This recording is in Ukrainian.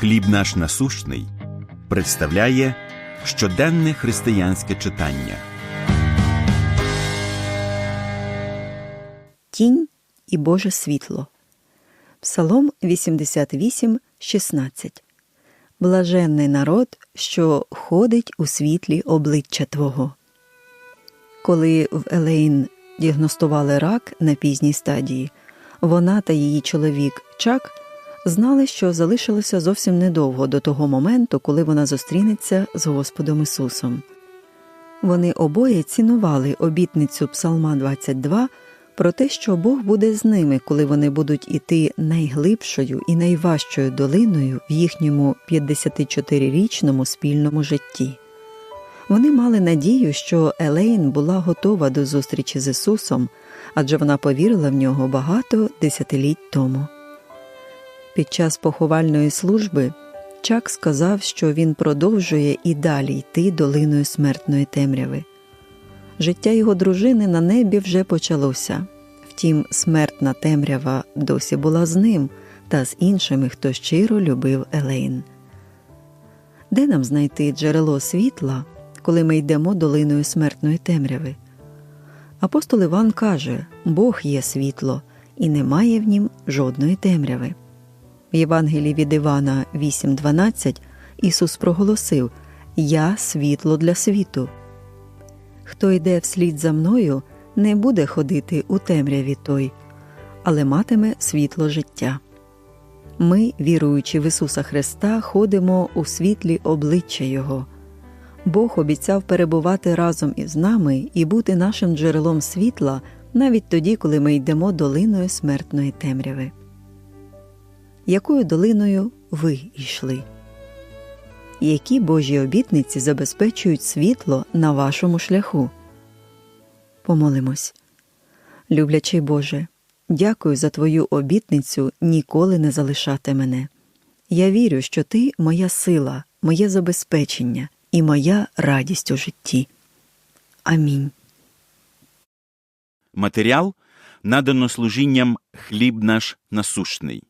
Хліб наш насущний представляє щоденне християнське читання. Тінь і Боже світло. Псалом 88, 16. Блаженний народ, що ходить у світлі обличчя Твого. Коли в Елейн діагностували рак на пізній стадії, вона та її чоловік Чак знали, що залишилося зовсім недовго до того моменту, коли вона зустрінеться з Господом Ісусом. Вони обоє цінували обітницю Псалма 22 про те, що Бог буде з ними, коли вони будуть іти найглибшою і найважчою долиною в їхньому 54-річному спільному житті. Вони мали надію, що Елейн була готова до зустрічі з Ісусом, адже вона повірила в нього багато десятиліть тому. Під час поховальної служби Чак сказав, що він продовжує і далі йти долиною смертної темряви. Життя його дружини на небі вже почалося, втім, смертна темрява досі була з ним та з іншими, хто щиро любив Елейн. Де нам знайти джерело світла, коли ми йдемо долиною смертної темряви? Апостол Іван каже Бог є світло, і немає в нім жодної темряви. В Євангелії від Івана 8.12 Ісус проголосив Я світло для світу. Хто йде вслід за мною, не буде ходити у темряві той, але матиме світло життя. Ми, віруючи в Ісуса Христа, ходимо у світлі обличчя Його. Бог обіцяв перебувати разом із нами і бути нашим джерелом світла навіть тоді, коли ми йдемо долиною смертної темряви. Якою долиною ви йшли? Які Божі обітниці забезпечують світло на вашому шляху? Помолимось. Люблячий Боже, дякую за Твою обітницю ніколи не залишати мене. Я вірю, що Ти моя сила, моє забезпечення і моя радість у житті. Амінь. Матеріал надано служінням хліб наш насущний.